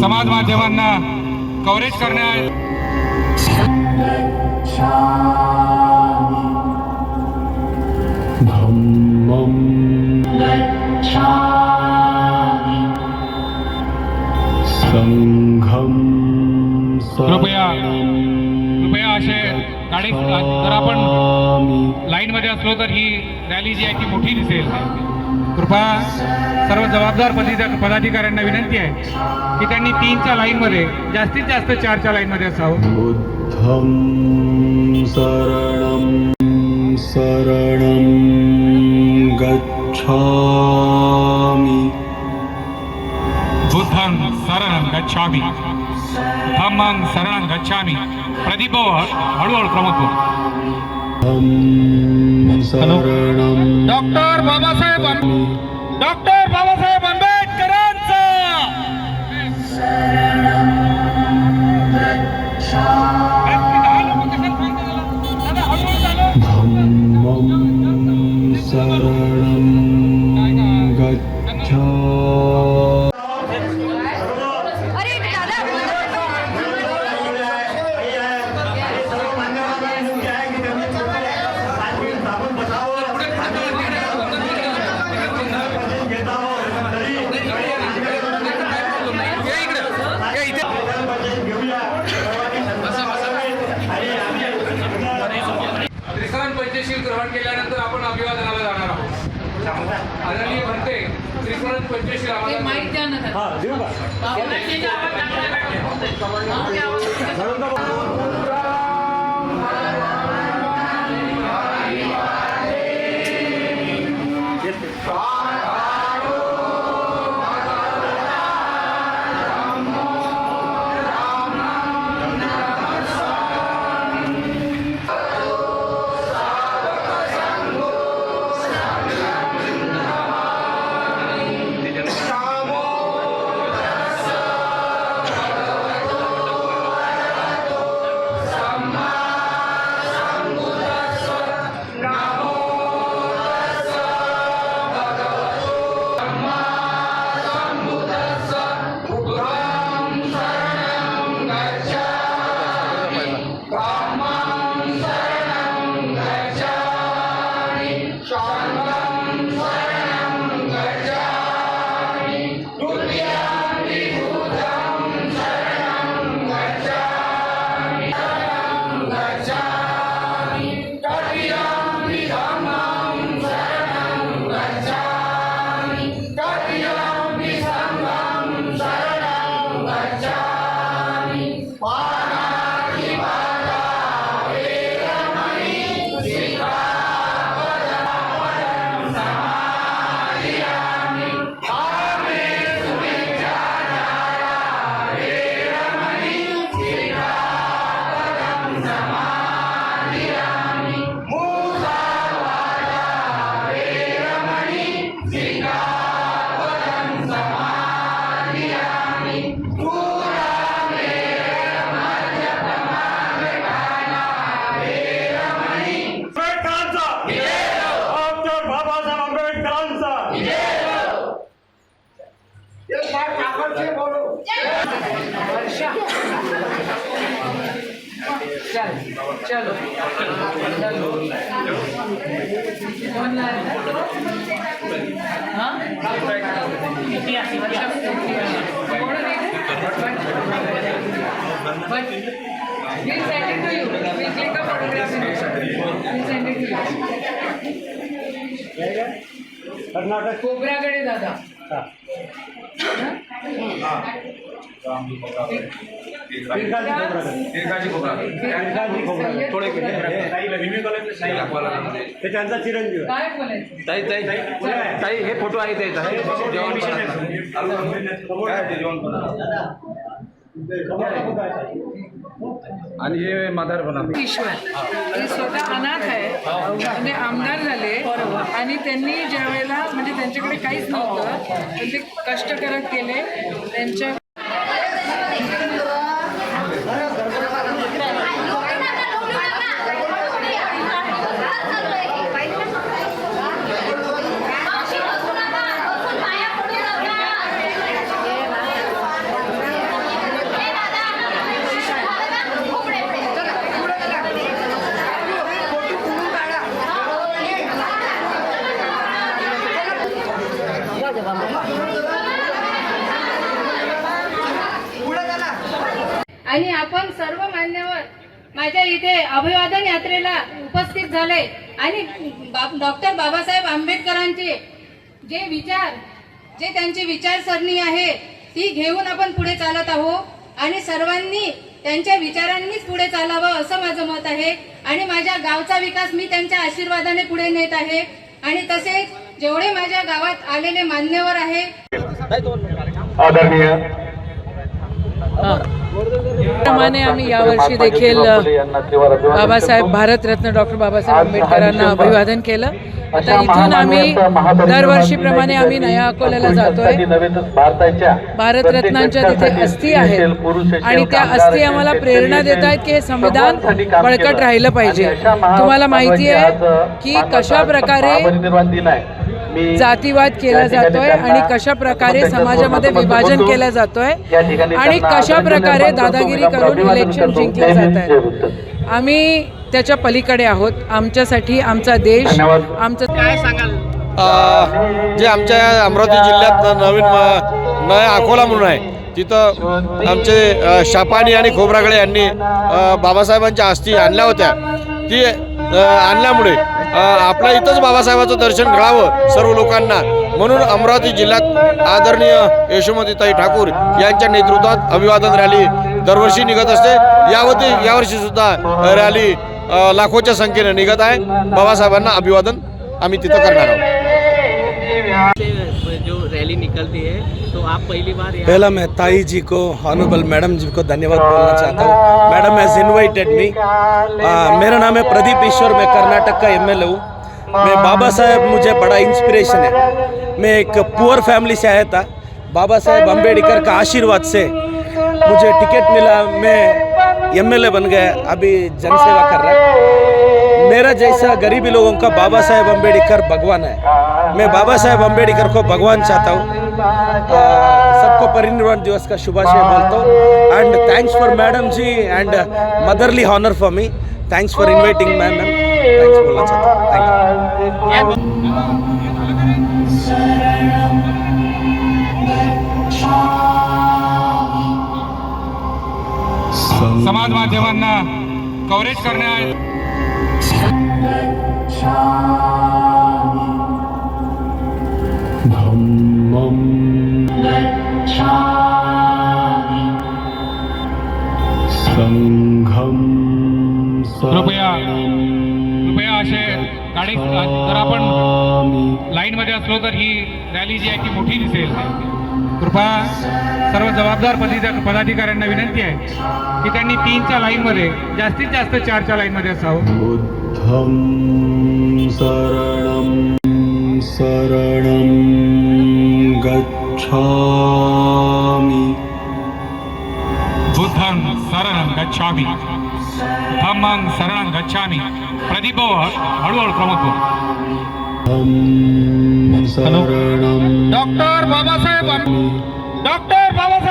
समाज माध्यमांना कव्हरेज सङ्घं कृपया कृपया असे गाडी जर आपण लाईन मध्ये असलो तर ही रॅली जी आहे ती मोठी दिसेल. कृपया सर्व जबाबदार पदी- पदाधिकाऱ्यांना विनंती आहे की त्यांनी तीनच्या लाईन मध्ये जास्तीत जास्त चारच्या लाईन मध्ये असावं. बुद्धं शरणं शरणं गच्छामि। बुद्धं शरणं गच्छामि। धम्मं शरणं गच्छामि। प्रदीप भाऊ, हळूहळू प्रमुख डॉक्टर बाबासाहेब डॉक्टर बाबासाहेब आंबेडकरांचा त्रिसरण पंचशील ग्रहण केल्यानंतर आपण अभिवादनाला जाणार आहोत. आदरणीय म्हणते त्रिसरण पंचशील आम्हाला We'll send it to you. We'll click a photograph in it. We'll send it to you. Karnataka खोबऱ्याकडे दादा खोबरागड थोडे ते त्यांचा चिरंजीव आहे. काय बोलायचं? ताई ताई ताई हे फोटो आहे त्याचा आणि हे माधार पण ईश्वर. ते स्वतः अनाथ आहे. म्हणजे आमदार झाले. आणि त्यांनी ज्या वेळेला म्हणजे त्यांच्याकडे काहीच नव्हतं पण ते कष्ट करत गेले. त्यांच्या आणि आपण सर्व मान्यवर माझ्या इथे अभिवादन यात्रेला उपस्थित झाले. आणि बा- डॉक्टर बाबासाहेब आंबेडकरांचे जे विचार जे त्यांची विचारसरणी आहे ती घेऊन आपण पुढे चालत आहोत. आणि सर्वांनी त्यांच्या विचारांनीच पुढे चालावं असं माझं मत आहे. आणि माझ्या गावचा विकास मी त्यांच्या आशीर्वादाने पुढे नेत आहे. आणि तसेच जेवढे माझ्या गावात आलेले मान्यवर आहे. प्रमाणे आम्ही यावर्षी देखील बाबासाहेब भारतरत्न डॉक्टर बाबासाहेब आंबेडकरांना अभिवादन केलं. आता इथून आम्ही दरवर्षीप्रमाणे आम्ही नया अकोल्याला जातोय. भारतरत्नांच्या तिथे अस्थी आहेत. आणि त्या अस्थी आम्हाला प्रेरणा देत आहेत की हे संविधान बळकट राहिलं पाहिजे. तुम्हाला माहिती आहे की कशा प्रकारे जातीवाद केला जातोय आणि कशा प्रकारे समाजामध्ये विभाजन केलं जातोय आणि कशा प्रकारे दादागिरी करून इलेक्शन जिंकले जात आहेत आम्ही त्याच्या पलीकडे आहोत. आमच्यासाठी आमचा देश आमचं जे आमच्या अमरावती जिल्ह्यात नवीन म- नया अकोला म्हणून आहे तिथं आमचे शापानी आणि खोबरागळे यांनी बाबासाहेबांच्या अस्थी आणल्या होत्या. ती आणल्यामुळे आपल्या इथंच बाबासाहेबाचं दर्शन घडावं सर्व लोकांना. म्हणून अमरावती जिल्ह्यात आदरणीय यशोमतीताई ठाकूर यांच्या नेतृत्वात अभिवादन रॅली दरवर्षी निघत असते. यावरती यावर्षी सुद्धा रॅली लाखोच्या संख्येने निघत आहे. बाबासाहेबांना अभिवादन आम्ही तिथं करणार आहोत. रैली निकलती है तो आप पहली बार पहला मैं ताई जी को ऑनरेबल मैडम जी को धन्यवाद बोलना चाहता हूँ। मैडम हैज़ इनवाइटेड मी मेरा नाम है प्रदीप ईश्वर, मैं कर्नाटक का एमएलए हूँ। मैं बाबा साहेब मुझे बड़ा इंस्पिरेशन है। मैं एक पुअर फैमिली से आया था। बाबा साहेब अंबेडकर का आशीर्वाद से मुझे टिकट मिला। मैं एमएलए बन गया, अभी जनसेवा कर रहा मेरा जैसा गरीबी लोगों का बाबा साहेब अंबेडकर भगवान है। मैं बाबा साहेब अंबेडकर को भगवान चाहता हूँ। सबको परिनिर्वाण दिवस का शुभाशय बोलता हूँ। And thanks for madam ji and motherly honour for me thanks for inviting ma'am ma'am thanks बोलना चाहता हूँ थैंक यू समाज माध्यमांना कव्हरेज करण्यात धम्मं संघं कृपया कृपया असे गाडी जर आपण लाईन मध्ये असलो तर ही रॅली जी आहे ती मोठी दिसेल. कृपया सर्व जबाबदार पदी- पदाधिकाऱ्यांना विनंती आहे की त्यांनी तीनच्या लाईन मध्ये जास्तीत जास्त चारच्या लाईन मध्ये असावं बुद्धं शरणं शरणं गच्छामि। बुद्धं शरणं गच्छामि। धम्मं शरणं गच्छामि। प्रदीप हळूहळू. धं शरणं डॉक्टर बाबासाहेब डॉक्टर बाबासाहेब